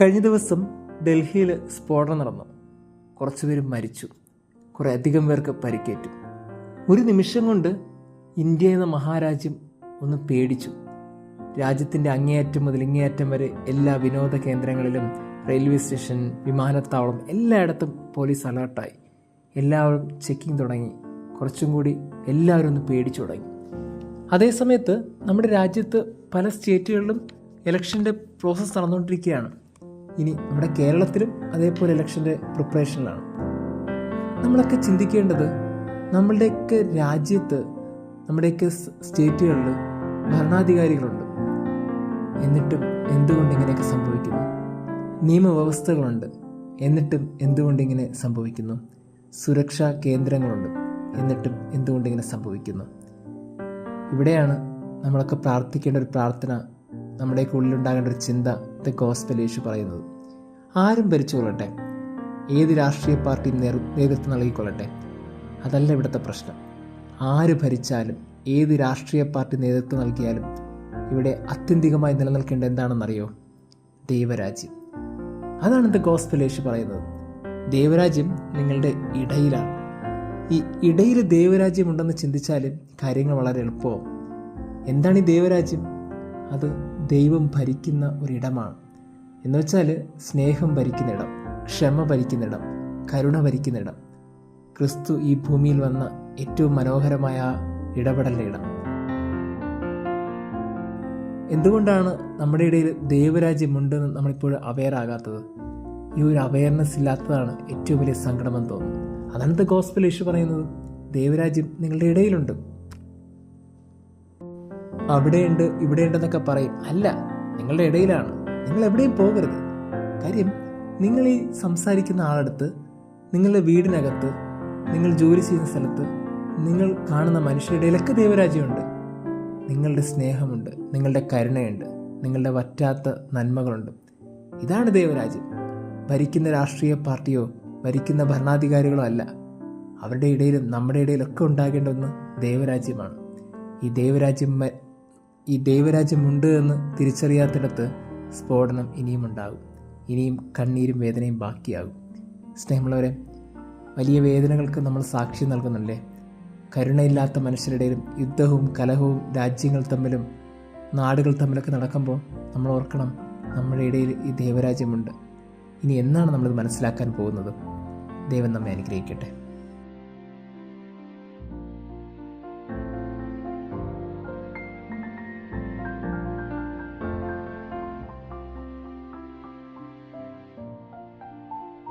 കഴിഞ്ഞ ദിവസം ഡൽഹിയിൽ സ്ഫോടനം നടന്നു. കുറച്ച് പേര് മരിച്ചു. കുറേ അധികം പേർക്ക് പരിക്കേറ്റു. ഒരു നിമിഷം കൊണ്ട് ഇന്ത്യ എന്ന മഹാരാജ്യം ഒന്ന് പേടിച്ചു. രാജ്യത്തിന്റെ അങ്ങേയറ്റം മുതൽ ഇങ്ങേയറ്റം വരെ എല്ലാ വിനോദ കേന്ദ്രങ്ങളിലും റെയിൽവേ സ്റ്റേഷൻ വിമാനത്താവളം എല്ലായിടത്തും പോലീസ് അലേർട്ടായി. എല്ലാവരും ചെക്കിംഗ് തുടങ്ങി. കുറച്ചും കൂടി എല്ലാവരും ഒന്ന് പേടിച്ചു തുടങ്ങി. അതേസമയത്ത് നമ്മുടെ രാജ്യത്ത് പല സ്റ്റേറ്റുകളിലും ഇലക്ഷന്റെ പ്രോസസ്സ് നടന്നുകൊണ്ടിരിക്കുകയാണ്. ഇനി നമ്മുടെ കേരളത്തിലും അതേപോലെ ഇലക്ഷന്റെ പ്രിപ്പറേഷനിലാണ്. നമ്മളൊക്കെ ചിന്തിക്കേണ്ടത് നമ്മളുടെയൊക്കെ രാജ്യത്ത് നമ്മുടെയൊക്കെ സ്റ്റേറ്റുകളിൽ ഭരണാധികാരികളുണ്ട്. എന്നിട്ടും എന്തുകൊണ്ട് ഇങ്ങനെയൊക്കെ സംഭവിക്കുന്നു? നിയമവ്യവസ്ഥകളുണ്ട്. എന്നിട്ടും എന്തുകൊണ്ട് ഇങ്ങനെ സംഭവിക്കുന്നു? സുരക്ഷാ കേന്ദ്രങ്ങളുണ്ട്. എന്നിട്ടും എന്തുകൊണ്ട് ഇങ്ങനെ സംഭവിക്കുന്നു? ഇവിടെയാണ് നമ്മളൊക്കെ പ്രാർത്ഥിക്കേണ്ട ഒരു പ്രാർത്ഥന നമ്മുടെയൊക്കെ ഉള്ളിലുണ്ടാകേണ്ട ഒരു ചിന്ത ദ ഗോസ്പൽ യേശു പറയുന്നത് ആരും ഭരിച്ചുകൊള്ളട്ടെ. ഏത് രാഷ്ട്രീയ പാർട്ടിയും നേതൃത്വം നൽകിക്കൊള്ളട്ടെ. അതല്ല ഇവിടുത്തെ പ്രശ്നം. ആര് ഭരിച്ചാലും ഏത് രാഷ്ട്രീയ പാർട്ടി നേതൃത്വം നൽകിയാലും ഇവിടെ അത്യന്തികമായി നിലനിൽക്കേണ്ട എന്താണെന്നറിയോ? ദൈവരാജ്യം. അതാണ് ദ ഗോസ്പൽ യേശു പറയുന്നത്. ദൈവരാജ്യം നിങ്ങളുടെ ഇടയിലാണ്. ഈ ഇടയിൽ ദൈവരാജ്യം ഉണ്ടെന്ന് ചിന്തിച്ചാൽ കാര്യങ്ങൾ വളരെ എളുപ്പമാവും. എന്താണ് ഈ ദൈവരാജ്യം? അത് ദൈവം ഭരിക്കുന്ന ഒരിടമാണ്. എന്ന് വെച്ചാൽ സ്നേഹം ഭരിക്കുന്നിടം ക്ഷമ ഭരിക്കുന്ന ഇടം കരുണ ഭരിക്കുന്ന ഇടം ക്രിസ്തു ഈ ഭൂമിയിൽ വന്ന ഏറ്റവും മനോഹരമായ ഇടപെടലിന്റെ ഇടം. എന്തുകൊണ്ടാണ് നമ്മുടെ ഇടയിൽ ദൈവരാജ്യമുണ്ടെന്ന് നമ്മളിപ്പോൾ അവെയർ ആകാത്തത്? ഈ ഒരു അവയർനെസ് ഇല്ലാത്തതാണ് ഏറ്റവും വലിയ സങ്കടമെന്ന് തോന്നുന്നു അതാണ് ദ ഗോസ്പൽ ഇഷ്യൂ പറയുന്നത്. ദൈവരാജ്യം നിങ്ങളുടെ ഇടയിലുണ്ട്. അവിടെയുണ്ട് ഇവിടെയുണ്ടെന്നൊക്കെ പറയും. അല്ല നിങ്ങളുടെ ഇടയിലാണ്. നിങ്ങൾ എവിടെയും പോകരുത്. കാര്യം നിങ്ങൾ ഈ സംസാരിക്കുന്ന ആളടുത്ത് നിങ്ങളുടെ വീടിനകത്ത് നിങ്ങൾ ജോലി ചെയ്യുന്ന സ്ഥലത്ത് നിങ്ങൾ കാണുന്ന മനുഷ്യരുടെ ഇടയിലൊക്കെ ദൈവരാജ്യമുണ്ട്. നിങ്ങളുടെ സ്നേഹമുണ്ട് നിങ്ങളുടെ കരുണയുണ്ട് നിങ്ങളുടെ വറ്റാത്ത നന്മകളുണ്ട്. ഇതാണ് ദൈവരാജ്യം. ഭരിക്കുന്ന രാഷ്ട്രീയ പാർട്ടിയോ ഭരിക്കുന്ന ഭരണാധികാരികളോ അല്ല. അവരുടെ ഇടയിലും നമ്മുടെ ഇടയിലൊക്കെ ഉണ്ടാകേണ്ട ഒന്ന് ദൈവരാജ്യമാണ്. ഈ ദൈവരാജ്യം ഈ ദൈവരാജ്യമുണ്ട് എന്ന് തിരിച്ചറിയാത്തിടത്ത് സ്ഫോടനം ഇനിയും ഉണ്ടാകും ഇനിയും കണ്ണീരും വേദനയും ബാക്കിയാകും. സ്നേഹമുള്ളവരെ വലിയ വേദനകൾക്ക് നമ്മൾ സാക്ഷി നൽകുന്നല്ലേ കരുണയില്ലാത്ത മനുഷ്യരുടെയും യുദ്ധവും കലഹവും രാജ്യങ്ങൾ തമ്മിലും നാടുകൾ തമ്മിലൊക്കെ നടക്കുമ്പോൾ നമ്മൾ ഓർക്കണം നമ്മുടെ ഇടയിൽ ഈ ദൈവരാജ്യമുണ്ട്. ഇനി എന്നാണ് നമ്മളിത് മനസ്സിലാക്കാൻ പോകുന്നത്? ദൈവം നമ്മെ അനുഗ്രഹിക്കട്ടെ.